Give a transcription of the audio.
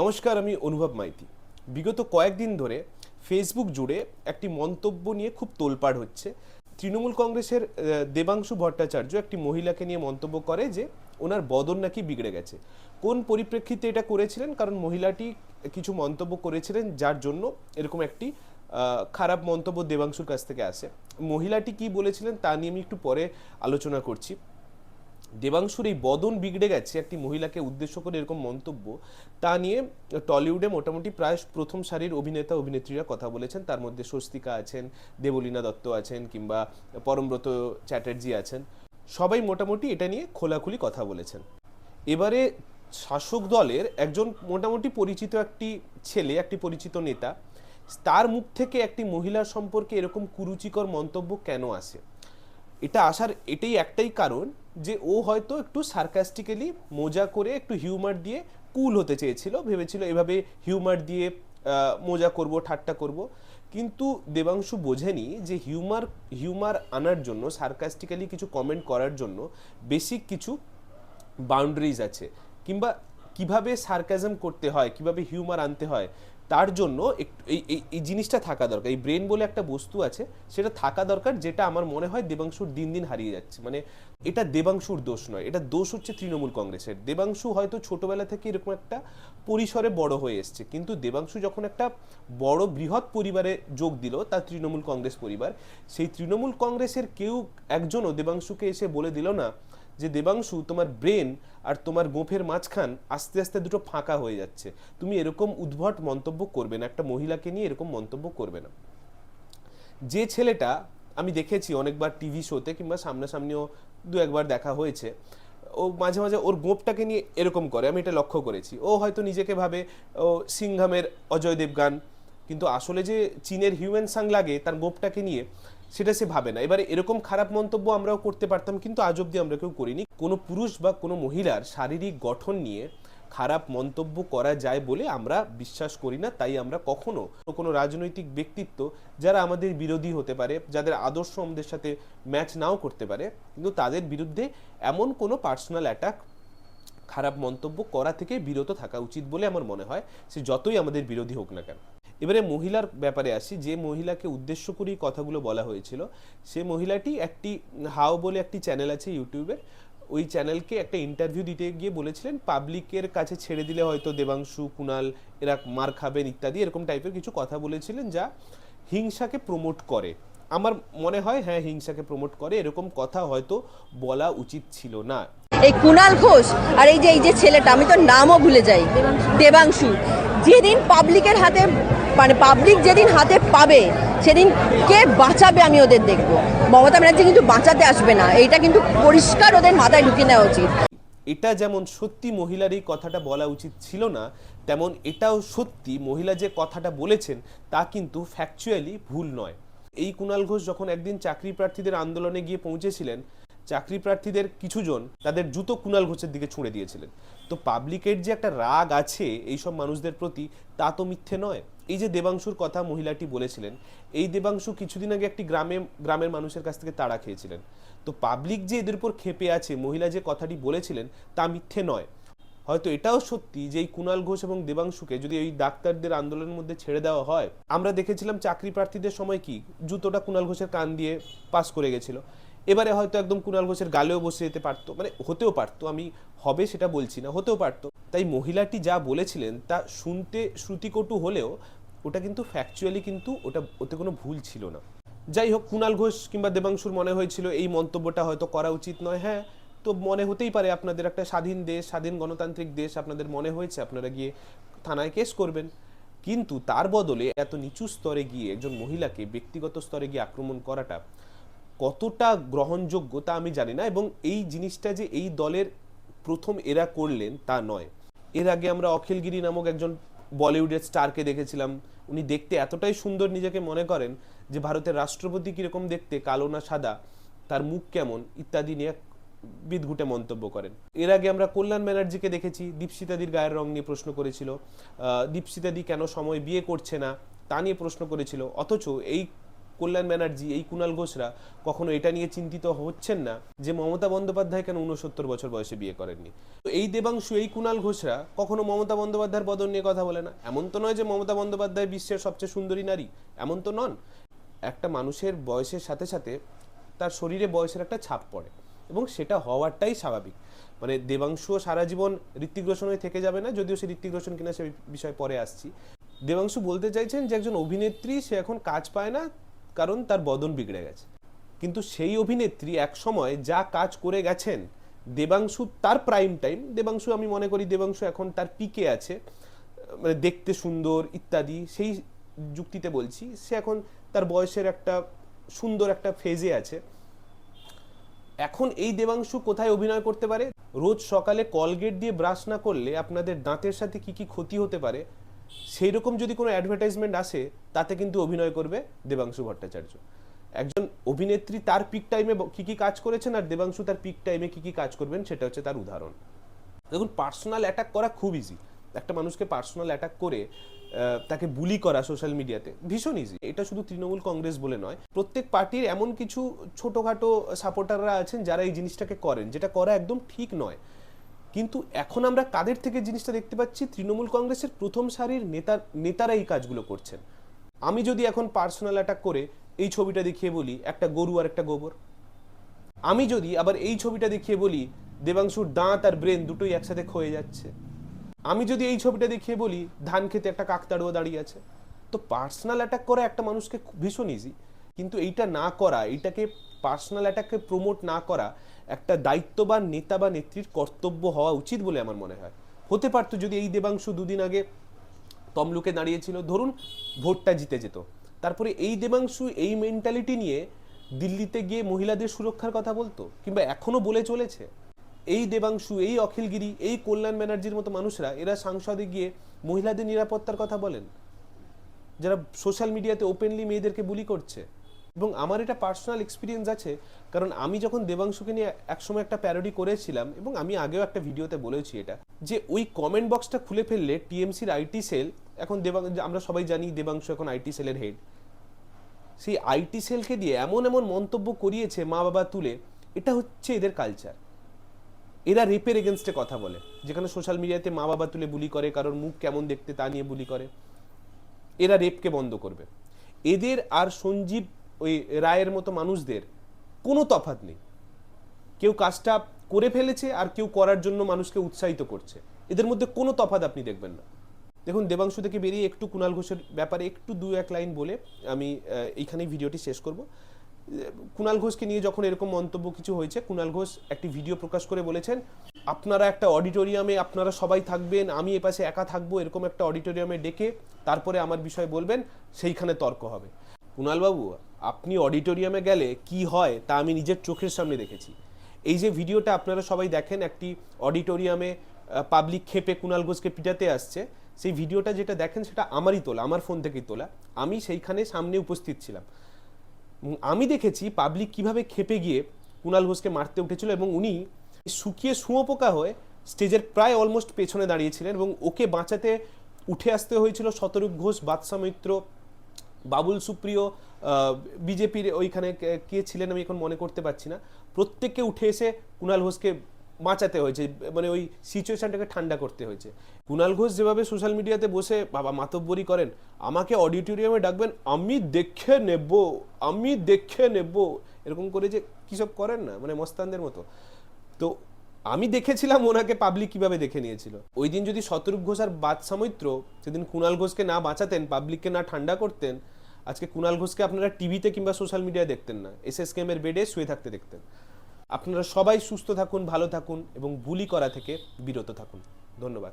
নমস্কার, আমি অনুভব মাইতি। বিগত কয়েকদিন ধরে ফেসবুক জুড়ে একটি মন্তব্য নিয়ে খুব তোলপাড় হচ্ছে। তৃণমূল কংগ্রেসের দেবাংশু ভট্টাচার্য একটি মহিলাকে নিয়ে মন্তব্য করে যে ওনার বদন নাকি বিগড়ে গেছে। কোন পরিপ্রেক্ষিতে এটা করেছিলেন? কারণ মহিলাটি কিছু মন্তব্য করেছিলেন যার জন্য এরকম একটি খারাপ মন্তব্য দেবাংশুর কাছ থেকে আসে। মহিলাটি কি বলেছিলেন তা নিয়ে আমি একটু পরে আলোচনা করছি। দেবাংশুর এই বদন বিগড়ে গেছে একটি মহিলাকে উদ্দেশ্য করে এরকম মন্তব্য, তা নিয়ে টলিউডে মোটামুটি প্রায় প্রথম সারির অভিনেতা, অভিনেত্রীরা কথা বলেছেন। তার মধ্যে স্বস্তিকা আছেন, দেবলীনা দত্ত আছেন কিংবা পরমব্রত চ্যাটার্জি আছেন। সবাই মোটামুটি এটা নিয়ে খোলাখুলি কথা বলেছেন। এবারে শাসক দলের একজন মোটামুটি পরিচিত একটি ছেলে, একটি পরিচিত নেতা, তার মুখ থেকে একটি মহিলার সম্পর্কে এরকম কুরুচিকর মন্তব্য কেন আসে? এটা আসার এটাই একটাই কারণ যে ও হয়তো একটু সার্কাস্টিক্যালি মজা করে একটু হিউমার দিয়ে কুল হতে চেয়েছিল, ভেবেছিল এভাবে হিউমার দিয়ে মজা করব, ঠাট্টা করব। কিন্তু দেবাংশু বোঝেনি যে হিউমার হিউমার আনার জন্য সার্কাস্টিক্যালি কিছু কমেন্ট করার জন্য বেসিক কিছু বাউন্ডারিজ আছে। কিংবা কীভাবে সার্কাজম করতে হয়, কীভাবে হিউমার আনতে হয় তার জন্য এই এই- জিনিসটা থাকা দরকার। এই ব্রেন বলে একটা বস্তু আছে, সেটা থাকা দরকার, যেটা আমার মনে হয় দেবাংশুর দিন দিন হারিয়ে যাচ্ছে। মানে এটা দেবাংশুর দোষ নয়, এটা দোষ হচ্ছে তৃণমূল কংগ্রেসের। দেবাংশু হয়তো ছোটবেলা থেকে এরকম একটা পরিসরে বড় হয়ে এসছে, কিন্তু দেবাংশু যখন একটা বড় বৃহৎ পরিবারে যোগ দিল, তার তৃণমূল কংগ্রেস পরিবার, সেই তৃণমূল কংগ্রেসের কেউ একজনও দেবাংশুকে এসে বলে দিল না যে দেবাংশু, তোমার ব্রেন আর তোমার গোফের মাঝখান আস্তে আস্তে দুটো ফাঁকা হয়ে যাচ্ছে। তুমি এরকম উদ্ভট মন্তব্য করবে না, একটা মহিলাকে নিয়ে এরকম মন্তব্য করবে না। যে ছেলেটা, আমি দেখেছি অনেকবার টিভি শোতে কিংবা সামনাসামনিও দু একবার দেখা হয়েছে, ও মাঝে মাঝে ওর গোপটাকে নিয়ে এরকম করে, আমি এটা লক্ষ্য করেছি। ও হয়তো নিজেকে ভাবে, ও সিংহামের অজয় দেবগান, কিন্তু আসলে যে চীনের হিউম্যান সাং লাগে, তার গোপটাকে নিয়ে সেটা সে ভাবে না। এবারে এরকম খারাপ মন্তব্য আমরাও করতে পারতাম, কিন্তু আজ অব্দি আমরা কেউ করিনি। কোনো পুরুষ বা কোনো মহিলার শারীরিক গঠন নিয়ে খারাপ মন্তব্য করা যায় বলে আমরা বিশ্বাস করি না, তাই আমরা কখনো কোনো রাজনৈতিক ব্যক্তিত্ব যারা আমাদের বিরোধী হতে পারে, যাদের আদর্শ আমাদের সাথে ম্যাচ নাও করতে পারে, কিন্তু তাদের বিরুদ্ধে এমন কোনো পার্সোনাল অ্যাটাক খারাপ মন্তব্য করা থেকে বিরত থাকা উচিত বলে আমার মনে হয়। সে যতই আমাদের বিরোধী হোক না কেন। এবারে মহিলার ব্যাপারে আসি, যে মহিলাকে উদ্দেশ্য করেই কথাগুলো বলা হয়েছিল, সে মহিলাটি একটি হাও বলে একটি চ্যানেল আছে ইউটিউবের, ওই চ্যানেলকে একটা ইন্টারভিউ দিতে গিয়ে বলেছিলেন, পাবলিকের কাছে ছেড়ে দিলে হয়তো দেবাংশু, কুনাল, এরা মার খাবেন, ইত্যাদি, এরকম টাইপের কিছু কথা বলেছিলেন যা হিংসাকে প্রমোট করে। আমার মনে হয় হ্যাঁ হিংসাকে প্রমোট করে, এরকম কথা হয়তো বলা উচিত ছিল না। এই কুনাল ঘোষ আর এই যে এই যে ছেলেটা, আমি তো নামও ভুলে যাই, দেবাংশু। যেদিন পাবলিকের হাতে মানে পাবলিক যেদিন হাতে পাবে, সেদিন কে বাঁচাবে আমি ওদের দেখব। মমতা ব্যানার্জি কিন্তু বাঁচাতে আসবে না, এইটা কিন্তু পরিষ্কার ওদের মাথায় ঢুকিয়ে নেওয়া উচিত। এটা যেমন সত্যি মহিলার এই কথাটা বলা উচিত ছিল না, তেমন এটাও সত্যি মহিলা যে কথাটা বলেছেন, তা কিন্তু ফ্যাকচুয়ালি ভুল নয়। এই কুণাল ঘোষ যখন একদিন চাকরি প্রার্থীদের আন্দোলনে গিয়ে পৌঁছেছিলেন চাকরি প্রার্থীদের কিছুজন তাদের জুতো কুণাল ঘোষের দিকে ছুঁড়ে দিয়েছিলেন। তো পাবলিকের যে একটা রাগ আছে এইসব মানুষদের প্রতি, তা তো মিথ্যে নয়। এই যে দেবাংশুর কথা মহিলাটি বলেছিলেন, এই দেবাংশু কিছুদিন আগে একটি গ্রামে, গ্রামের মানুষের কাছ থেকে তাড়া খেয়েছিলেন। তো পাবলিক যে এদের উপর ক্ষেপে আছে, মহিলা যে কথাটি বলেছিলেন, তা মিথ্যে নয়। হয়তো এটাও সত্যি যে এই কুণাল ঘোষ এবং দেবাংশুকে যদি এই ডাক্তারদের আন্দোলনের মধ্যে ছেড়ে দেওয়া হয়, আমরা দেখেছিলাম চাকরি প্রার্থীদের সময় কি, জুতোটা কুণাল ঘোষের কান দিয়ে পাস করে গেছিল। এবারে হয়তো একদম কুণাল ঘোষের গালেও বসে যেতে পারতো। মানে হতেও পারতো, আমি হবে সেটা বলছি না, হতেও পারতো। তাই মহিলাটি যা বলেছিলেন, তা শুনতে শ্রুতিকটু হলেও ওটা কিন্তু ফ্যাকচুয়ালি কিন্তু ওটা, ওতে কোনো ভুল ছিল না। যাই হোক কুণাল ঘোষ কিংবা দেবাংশুর মনে হয়েছিল এই মন্তব্যটা হয়তো করা উচিত নয়। হ্যাঁ তো মনে হতেই পারে আপনাদের একটা স্বাধীন দেশ, স্বাধীন গণতান্ত্রিক দেশ আপনাদের মনে হয়েছে, আপনারা গিয়ে থানায় কেস করবেন। কিন্তু তার বদলে এত নিচু স্তরে গিয়ে একজন মহিলাকে ব্যক্তিগত স্তরে গিয়ে আক্রমণ করাটা কতটা গ্রহণযোগ্য তা আমি জানি না এবং এই জিনিসটা যে এই দলের প্রথম এরা করলেন তা নয়। এর আগে আমরা অখিলগিরি নামক একজন বলিউডের স্টারকে দেখেছিলাম। উনি দেখতে এতটাই সুন্দর নিজেকে মনে করেন যে ভারতের রাষ্ট্রপতি কীরকম দেখতে, কালো না সাদা, তার মুখ কেমন, ইত্যাদি নিয়ে বিদঘুটে মন্তব্য করেন। এর আগে আমরা কল্যাণ ব্যানার্জিকে দেখেছি, দীপশিতাদির গায়ের রং নিয়ে প্রশ্ন করেছিল। দীপশিতাদি কেন সময় বিয়ে করছে না, তা নিয়ে প্রশ্ন করেছিল। অথচ এই কল্যাণ ব্যানার্জি, এই কুণাল ঘোষরা কখনো এটা নিয়ে চিন্তিত হচ্ছেন না যে মমতা বন্দ্যোপাধ্যায় কেন উনসত্তর বছর বয়সে বিয়ে করেননি? তো এই দেবাংশু, এই কুণাল ঘোষরা কখনো মমতা বন্দ্যোপাধ্যায়ের বদল নিয়ে কথা বলে না? এমন তো নয় যে মমতা বন্দ্যোপাধ্যায় বিশ্বের সবচেয়ে সুন্দরী নারী। এমন তো নন। একটা মানুষের বয়সের সাথে সাথে তার শরীরে বয়সের একটা ছাপ পড়ে এবং সেটা হওয়াটাই স্বাভাবিক। মানে দেবাংশুও সারা জীবন ঋত্বিক রোশন হয়ে থেকে যাবে না, যদিও সে ঋত্বিক রোশন কিনা সে বিষয়ে পরে আসছি। দেবাংশু বলতে চাইছেন যে একজন অভিনেত্রী, সে এখন কাজ পায় না কারণ তার বদন বিগড়ে গেছে। কিন্তু সেই অভিনেত্রী এক সময় যা কাজ করে গেছেন, দেবাংশু তার প্রাইম টাইম দেবাংশু আমি মনে করি দেবাংশু এখন তার পিকে আছে মানে দেখতে সুন্দর ইত্যাদি, সেই যুক্তিতে বলছি, সে এখন তার বয়সের একটা সুন্দর একটা ফেজে আছে। এখন এই দেবাংশু কোথায় অভিনয় করতে পারে? রোজ সকালে কলগেট দিয়ে ব্রাশ না করলে আপনাদের দাঁতের সাথে কি কি ক্ষতি হতে পারে? সেই রকম যদি কোনো অ্যাডভার্টাইজমেন্ট আসে, তাতে কিন্তু অভিনয় করবে দেবাংশু ভট্টাচার্য। একজন অভিনেত্রী তার পিক টাইমে কি কি কাজ করেছেন আর দেবাংশু তার পিক টাইমে কি কি কাজ করবেন, সেটা হচ্ছে তার উদাহরণ। দেখুন পার্সোনাল অ্যাটাক করা খুব ইজি একটা মানুষকে পার্সোনাল অ্যাটাক করে তাকে বুলি করা সোশ্যাল মিডিয়াতে ভীষণ ইজি এটা শুধু তৃণমূল কংগ্রেস বলে নয়, প্রত্যেক পার্টির এমন কিছু ছোটোখাটো সাপোর্টাররা আছেন যারা এই জিনিসটাকে করেন, যেটা করা একদম ঠিক নয়। কিন্তু এখন আমরা কাদের থেকে জিনিসটা দেখতে পাচ্ছি? তৃণমূল কংগ্রেসের প্রথম সারির নেতা, নেতারা এই কাজগুলো করছেন। আমি যদি এখন পার্সোনাল অ্যাটাক করে এই ছবিটা দেখিয়ে বলি, একটা গরু আর একটা গোবর। আমি যদি আবার এই ছবিটা দেখিয়ে বলি, দেবাংশুর দাঁত আর ব্রেন দুটোই একসাথে ক্ষয়ে যাচ্ছে। আমি যদি এই ছবিটা দেখিয়ে বলি, ধান খেতে একটা কাকতাড়ুয়া দাঁড়িয়ে আছে। তো পার্সোনাল অ্যাটাক করা একটা মানুষকে ভীষণ ইজি কিন্তু এইটা না করা, এইটাকে পার্সোনাল অ্যাটাককে প্রমোট না করা একটা দায়িত্ববান নেতা বা নেত্রীর কর্তব্য হওয়া উচিত বলে আমার মনে হয়। হতে পারতো যদি এই দেবাংশু দুদিন আগে তমলুকে দাঁড়িয়েছিল, ধরুন ভোটটা জিতে যেত। তারপরে এই দেবাংশু এই মেন্টালিটি নিয়ে দিল্লিতে গিয়ে মহিলাদের সুরক্ষার কথা বলতো? কিংবা এখনও বলে চলেছে? এই দেবাংশু, এই অখিলগিরি, এই কল্যাণ ব্যানার্জির মতো মানুষরা, এরা সাংসদে গিয়ে মহিলাদের নিরাপত্তার কথা বলেন? যারা সোশ্যাল মিডিয়াতে ওপেনলি মেয়েদেরকে বুলি করছে। এবং আমার এটা পার্সোনাল এক্সপিরিয়েন্স আছে, কারণ আমি যখন দেবাংশুকে নিয়ে একসময় একটা প্যারোডি করেছিলাম এবং আমি আগেও একটা ভিডিওতে বলেছি এটা, যে ওই কমেন্ট বক্সটা খুলে ফেললে টিএমসির আইটি সেল এখন দেবাং, আমরা সবাই জানি দেবাংশু এখন আইটি সেলের হেড সেই আইটি সেলকে দিয়ে এমন এমন মন্তব্য করিয়েছে মা বাবা তুলে, এটা হচ্ছে এদের কালচার এরা রেপের এগেনস্টে কথা বলে, যেখানে সোশ্যাল মিডিয়াতে মা বাবা তুলে বুলি করে, কারোর মুখ কেমন দেখতে তা নিয়ে বুলি করে, এরা রেপকে বন্ধ করবে। এদের আর সঞ্জীব ওই রায়ের মতো মানুষদের কোনো তফাৎ নেই। কেউ কাজটা করে ফেলেছে আর কেউ করার জন্য মানুষকে উৎসাহিত করছে। এদের মধ্যে কোনো তফাৎ আপনি দেখবেন না। দেখুন, দেবাংশু থেকে বেরিয়ে একটু কুণাল ঘোষের ব্যাপারে একটু দু এক লাইন বলে আমি এইখানেই ভিডিওটি শেষ করব। কুণাল ঘোষকে নিয়ে যখন এরকম মন্তব্য কিছু হয়েছে কুণাল ঘোষ একটি ভিডিও প্রকাশ করে বলেছেন, আপনারা একটা অডিটোরিয়ামে, আপনারা সবাই থাকবেন, আমি এপাশে একা থাকব, এরকম একটা অডিটোরিয়ামে ডেকে তারপরে আমার বিষয় বলবেন, সেইখানে তর্ক হবে। কুণালবাবু আপনি অডিটোরিয়ামে গেলে কি হয় তা আমি নিজের চোখের সামনে দেখেছি। এই যে ভিডিওটা আপনারা সবাই দেখেন, একটি অডিটোরিয়ামে পাবলিক খেপে কুণাল ঘোষকে পিটাতে আসছে। সেই ভিডিওটা যেটা দেখেন সেটা আমারই তোলা, আমার ফোন থেকেই তোলা। আমি সেইখানে সামনে উপস্থিত ছিলাম। আমি দেখেছি পাবলিক কীভাবে খেপে গিয়ে কুণাল ঘোষকে মারতে উঠেছিল এবং উনি শুকিয়ে শুঁয়োপোকা হয়ে স্টেজের প্রায় অলমোস্ট পেছনে দাঁড়িয়েছিলেন এবং ওকে বাঁচাতে উঠে আসতে হয়েছিল শতরূপ ঘোষ বাদশা মিত্র বাবুল সুপ্রিয় বিজেপির ওইখানে কে- ছিলেন আমি এখন মনে করতে পারছি না। প্রত্যেককে উঠে এসে কুণাল ঘোষকে বাঁচাতে হয়েছে মানে ওই সিচুয়েশনটাকে ঠান্ডা করতে হয়েছে। কুণাল ঘোষ যেভাবে সোশ্যাল মিডিয়াতে বসে, বাবা, মাতব্বরি করেন, আমাকে অডিটোরিয়ামে ডাকবেন, আমি দেখে নেব, আমি দেখে নেব। এরকম করে যে কিসব করেন না মানে মস্তানদের মতো। তো আমি দেখেছিলাম ওনাকে পাবলিক কীভাবে দেখে নিয়েছিল। ওই দিন যদি শতরূপ ঘোষ আর বাদশা মৈত্র সেদিন কুণাল ঘোষকে না বাঁচাতেন পাবলিককে না ঠান্ডা করতেন আজকে কুনাল ঘোষকে আপনারা টিভিতে কিংবা সোশ্যাল মিডিয়ায় দেখতেন না এস এস কেমের বেডে শুয়ে থাকতে দেখতেন। আপনারা সবাই সুস্থ থাকুন, ভালো থাকুন এবং বুলি করা থেকে বিরত থাকুন। ধন্যবাদ।